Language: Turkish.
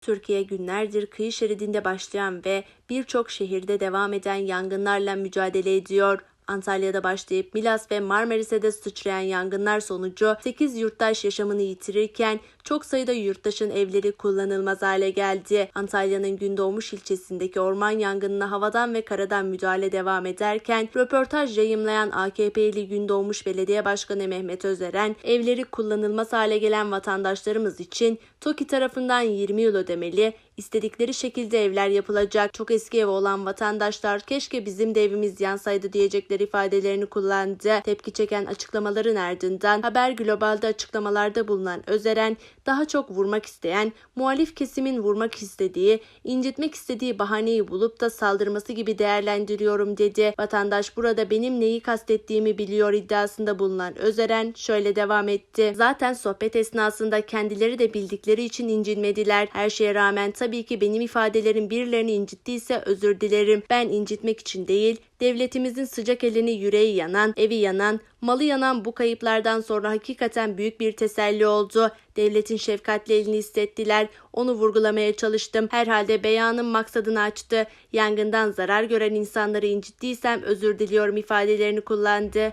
Türkiye günlerdir kıyı şeridinde başlayan ve birçok şehirde devam eden yangınlarla mücadele ediyor. Antalya'da başlayıp Milas ve Marmaris'e de sıçrayan yangınlar sonucu 8 yurttaş yaşamını yitirirken çok sayıda yurttaşın evleri kullanılmaz hale geldi. Antalya'nın Gündoğmuş ilçesindeki orman yangınına havadan ve karadan müdahale devam ederken röportaj yayımlayan AKP'li Gündoğmuş Belediye Başkanı Mehmet Özeren evleri kullanılmaz hale gelen vatandaşlarımız için TOKİ tarafından 20 yıl ödemeli, istedikleri şekilde evler yapılacak. Çok eski ev olan vatandaşlar keşke bizim de evimiz yansaydı diyecekler ifadelerini kullandı. Tepki çeken açıklamaların ardından Haber Global'de açıklamalarda bulunan Özeren daha çok vurmak isteyen, muhalif kesimin vurmak istediği, incitmek istediği bahaneyi bulup da saldırması gibi değerlendiriyorum dedi. Vatandaş burada benim neyi kastettiğimi biliyor iddiasında bulunan Özeren şöyle devam etti. Zaten sohbet esnasında kendileri de bildikleri için incinmediler. Her şeye rağmen tabii ki benim ifadelerim birilerini incittiyse özür dilerim. Ben incitmek için değil, devletimizin sıcak elini yüreği yanan, evi yanan, malı yanan bu kayıplardan sonra hakikaten büyük bir teselli oldu. Devletin şefkatli elini hissettiler. Onu vurgulamaya çalıştım. Herhalde beyanın maksadını açtı. Yangından zarar gören insanları incittiysem özür diliyorum ifadelerini kullandı.